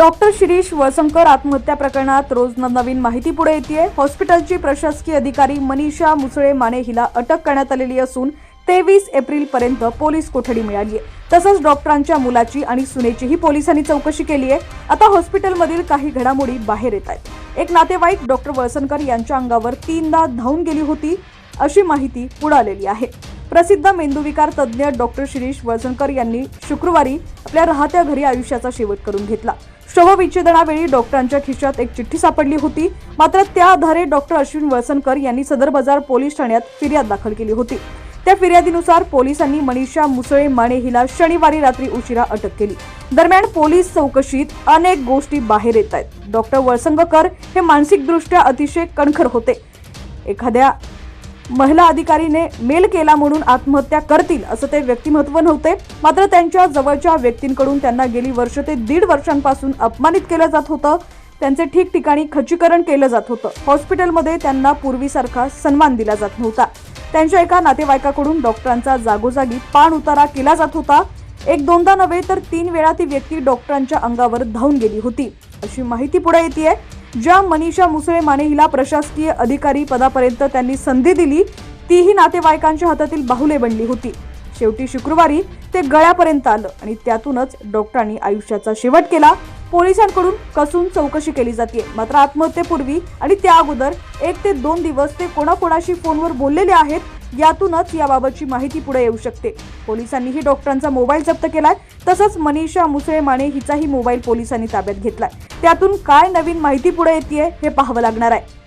Doctor Shirish Walsankar आत्महत्या प्रकरणात रोज नवीन माहिती पुढे येते हॉस्पिटलची प्रशासकीय अधिकारी मनीषा मुसळे माने हिला अटक करण्यात आलेली असून तेवीस एप्रिल पर्यंत पोलीस कोठडी मिळाली आहे. तसंच डॉक्टरांच्या मुलाची आणि सुनेचीही पोलिसांनी चौकशी केली आहे. आता हॉस्पिटलमधील काही घडामोडी बाहेर येत आहेत. एक नातेवाईक डॉक्टर वळसनकर यांच्या अंगावर तीनदा धावून गेली होती अशी माहिती पुढे आलेली आहे. प्रसिद्ध मेंदूविकार तज्ज्ञ डॉक्टर शिरीष वळसंकर यांनी शुक्रवारी आपल्या राहत्या घरी आयुष्याचा शेवट करून घेतला. शवविच्छेदनावेळी डॉक्टरांच्या खिशात एक चिठ्ठी सापडली होती. मात्र त्या आधारे डॉक्टर अश्विन वळसनकर यांनी सदर बाजार पोलीस ठाण्यात फिर्याद दाखल केली होती. त्या फिर्यादीनुसार पोलिसांनी मनीषा मुसळे माने हिला शनिवारी रात्री उशिरा अटक केली. दरम्यान पोलीस चौकशीत अनेक गोष्टी बाहेर येत आहेत. डॉक्टर वळसंगकर हे मानसिकदृष्ट्या अतिशय कणखर होते. एखाद्या महिला अधिकारीने मेल केला म्हणून आत्महत्या करतील असं ते व्यक्तिमत्व नव्हते. मात्र त्यांच्या जवळच्या व्यक्तींकडून त्यांना गेली वर्ष ते दीड वर्षांपासून अपमानित केलं जात होतं. त्यांचे ठिकठिकाणी खचीकरण केलं जात होतं. हॉस्पिटलमध्ये त्यांना पूर्वीसारखा सन्मान दिला जात नव्हता. त्यांच्या एका नातेवाईकाकडून डॉक्टरांचा जागोजागी पाण उतारा केला जात होता. एक दोनदा नव्हे तर तीन वेळा ती व्यक्ती डॉक्टरांच्या अंगावर धावून गेली होती. अशी माहिती पुढे येते ज्या मनीषा मुसळे माने हिला प्रशासकीय अधिकारी पदापर्यंत त्यांनी संधी दिली तीही नातेवाईकांच्या हातातील बाहुले बनली होती. शेवटी शुक्रवारी ते गळ्यापर्यंत आलं आणि त्यातूनच डॉक्टरांनी आयुष्याचा शेवट केला. पोलिसांकडून कसून चौकशी केली जाते. मात्र आत्महत्येपूर्वी आणि त्या अगोदर एक ते दोन दिवस ते कोणाकोणाशी फोनवर बोललेले आहेत यातूनच याबाबतची माहिती पुढे येऊ शकते. पोलिसांनीही डॉक्टरांचा मोबाईल जप्त केलाय. तसंच मनीषा मुसळे माने हिचाही मोबाईल पोलिसांनी ताब्यात घेतलाय. त्यातून काय नवीन माहिती पुढे येते हे पाहावं लागणार आहे.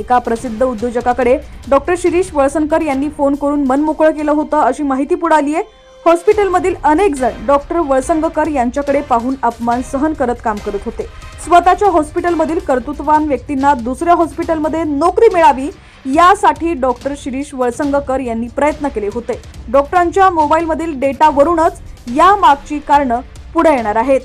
एका प्रसिद्ध उद्योजकाकडे डॉक्टर शिरीष वळसनकर यांनी फोन करून मन मोकळं केलं होतं अशी माहिती पुढे आली आहे हॉस्पिटलमधील अनेक जण डॉक्टर वळसंगकर यांच्याकडे पाहून अपमान सहन करत काम करत होते. स्वतःच्या हॉस्पिटलमधील कर्तृत्ववान व्यक्तींना दुसऱ्या हॉस्पिटलमध्ये नोकरी मिळावी यासाठी डॉक्टर शिरीष वळसंगकर यांनी प्रयत्न केले होते. डॉक्टरांच्या मोबाईलमधील डेटावरूनच या मागची कारणं पुढे येणार आहेत.